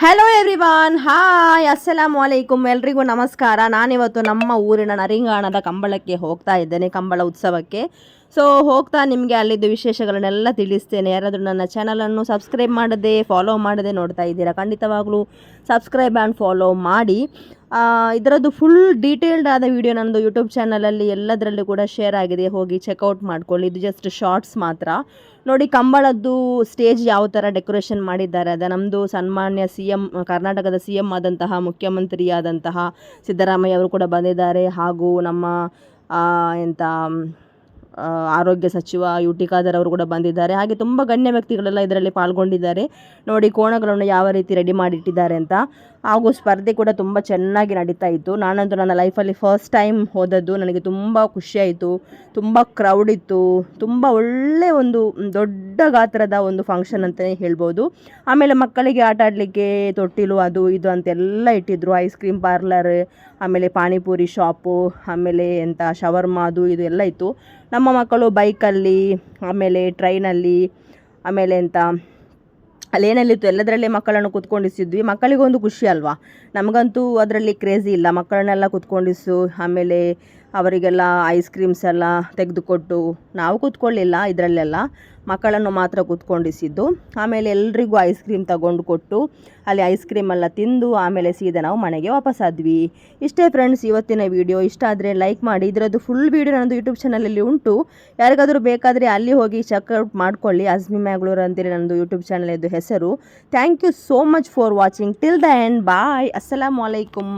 Hello everyone hi ಅಸ್ಸಲಾಮು ಅಲೈಕುಮ್ ಎಲ್ರಿಗೂ ನಮಸ್ಕಾರ. ನಾನಿವತ್ತು ನಮ್ಮ ಊರಿನ ನರಿಂಗಾಣದ ಕಂಬಳಕ್ಕೆ ಹೋಗ್ತಾ ಇದ್ದೇನೆ, ಕಂಬಳ ಉತ್ಸವಕ್ಕೆ. ಸೊ ಹೋಗ್ತಾ ನಿಮಗೆ ಅಲ್ಲಿದ್ದು ವಿಶೇಷಗಳನ್ನೆಲ್ಲ ತಿಳಿಸ್ತೇನೆ. ಯಾರಾದರೂ ನನ್ನ ಚಾನಲನ್ನು ಸಬ್ಸ್ಕ್ರೈಬ್ ಮಾಡದೆ ಫಾಲೋ ಮಾಡದೆ ನೋಡ್ತಾ ಇದ್ದೀರಾ, ಖಂಡಿತವಾಗ್ಲೂ ಸಬ್ಸ್ಕ್ರೈಬ್ ಆ್ಯಂಡ್ ಫಾಲೋ ಮಾಡಿ. ಇದರದ್ದು ಫುಲ್ ಡೀಟೇಲ್ಡ್ ಆದ ವಿಡಿಯೋ ನನ್ನದು ಯೂಟ್ಯೂಬ್ ಚಾನಲಲ್ಲಿ ಎಲ್ಲದರಲ್ಲೂ ಕೂಡ ಶೇರ್ ಆಗಿದೆ. ಹೋಗಿ ಚೆಕ್ಔಟ್ ಮಾಡ್ಕೊಳ್ಳಿ. ಇದು ಜಸ್ಟ್ ಶಾರ್ಟ್ಸ್ ಮಾತ್ರ. ನೋಡಿ, ಕಂಬಳದ್ದು ಸ್ಟೇಜ್ ಯಾವ ಥರ ಡೆಕೋರೇಷನ್ ಮಾಡಿದ್ದಾರೆ. ಅದ ನಮ್ಮದು ಸನ್ಮಾನ್ಯ ಸಿ ಎಂ ಕರ್ನಾಟಕದ ಸಿ ಎಂ ಆದಂತಹ, ಮುಖ್ಯಮಂತ್ರಿಯಾದಂತಹ ಸಿದ್ದರಾಮಯ್ಯ ಅವರು ಕೂಡ ಬಂದಿದ್ದಾರೆ. ಹಾಗೂ ನಮ್ಮ ಎಂಥ ಆರೋಗ್ಯ ಸಚಿವ ಯು ಟಿ ಖಾದರ್ ಅವರು ಕೂಡ ಬಂದಿದ್ದಾರೆ. ಹಾಗೆ ತುಂಬ ಗಣ್ಯ ವ್ಯಕ್ತಿಗಳೆಲ್ಲ ಇದರಲ್ಲಿ ಪಾಲ್ಗೊಂಡಿದ್ದಾರೆ. ನೋಡಿ, ಕೋಣಗಳನ್ನು ಯಾವ ರೀತಿ ರೆಡಿ ಮಾಡಿಟ್ಟಿದ್ದಾರೆ ಅಂತ. ಹಾಗೂ ಸ್ಪರ್ಧೆ ಕೂಡ ತುಂಬ ಚೆನ್ನಾಗಿ ನಡೀತಾ ಇತ್ತು. ನಾನಂತೂ ನನ್ನ ಲೈಫಲ್ಲಿ ಫಸ್ಟ್ ಟೈಮ್ ಹೋದದ್ದು ನನಗೆ ತುಂಬ ಖುಷಿಯಾಯಿತು ತುಂಬ ಕ್ರೌಡ್ ಇತ್ತು, ತುಂಬ ಒಳ್ಳೆ ಒಂದು ದೊಡ್ಡ ಗಾತ್ರದ ಒಂದು ಫಂಕ್ಷನ್ ಅಂತಲೇ ಹೇಳ್ಬೋದು. ಆಮೇಲೆ ಮಕ್ಕಳಿಗೆ ಆಟ ಆಡಲಿಕ್ಕೆ ತೊಟ್ಟಿಲು ಅದು ಇದು ಅಂತೆಲ್ಲ ಇಟ್ಟಿದ್ರು. ಐಸ್ ಕ್ರೀಮ್ ಪಾರ್ಲರ್ ಆಮೇಲೆ ಪಾನಿಪುರಿ ಶಾಪು ಆಮೇಲೆ ಎಂಥ ಶವರ್ಮಾ ಅದು ಇದು ಎಲ್ಲ ಇತ್ತು. ನಮ್ಮ ಮಕ್ಕಳು ಬೈಕಲ್ಲಿ ಆಮೇಲೆ ಟ್ರೈನಲ್ಲಿ ಆಮೇಲೆ ಎಂಥ ಅಲ್ಲೇನಲ್ಲಿತ್ತು? ಎಲ್ಲದರಲ್ಲೇ ಮಕ್ಕಳನ್ನು ಕುತ್ಕೊಂಡಿಸಿದ್ವಿ. ಮಕ್ಕಳಿಗೊಂದು ಖುಷಿ ಅಲ್ವಾ? ನಮಗಂತೂ ಅದರಲ್ಲಿ ಕ್ರೇಜಿ ಇಲ್ಲ. ಮಕ್ಕಳನ್ನೆಲ್ಲ ಕುತ್ಕೊಂಡಿಸು ಆಮೇಲೆ ಅವರಿಗೆಲ್ಲ ಐಸ್ ಕ್ರೀಮ್ಸ್ ಎಲ್ಲ ತೆಗೆದುಕೊಟ್ಟು ನಾವು ಕೂತ್ಕೊಳ್ಳಿಲ್ಲ, ಇದರಲ್ಲೆಲ್ಲ ಮಕ್ಕಳನ್ನು ಮಾತ್ರ ಕೂತ್ಕೊಂಡಿಸಿದ್ದು. ಆಮೇಲೆ ಎಲ್ರಿಗೂ ಐಸ್ ಕ್ರೀಮ್ ತಗೊಂಡು ಕೊಟ್ಟು, ಅಲ್ಲಿ ಐಸ್ ಕ್ರೀಮ್ ಎಲ್ಲ ತಿಂದು ಆಮೇಲೆ ಸೀದಾ ನಾವು ಮನೆಗೆ ವಾಪಸ್ಸಾದ್ವಿ ಇಷ್ಟೇ ಫ್ರೆಂಡ್ಸ್ ಇವತ್ತಿನ ವಿಡಿಯೋ ಇಷ್ಟ ಆದರೆ ಲೈಕ್ ಮಾಡಿ. ಇದರದ್ದು ಫುಲ್ ವಿಡಿಯೋ ನನ್ನದು ಯೂಟ್ಯೂಬ್ ಚಾನಲಲ್ಲಿ ಉಂಟು. ಯಾರಿಗಾದರೂ ಬೇಕಾದರೆ ಅಲ್ಲಿ ಹೋಗಿ ಚೆಕ್ಔಟ್ ಮಾಡ್ಕೊಳ್ಳಿ. ಅಜ್ಮಿ ಮ್ಯಾಗ್ಳೂರ್ ಅಂತೇಳಿ ನನ್ನದು ಯೂಟ್ಯೂಬ್ ಚಾನಲಿದ್ದು ಹೆಸರು. Thank you so much for watching till the end bye ಅಸ್ಸಲಾಮು ಅಲೈಕುಮ್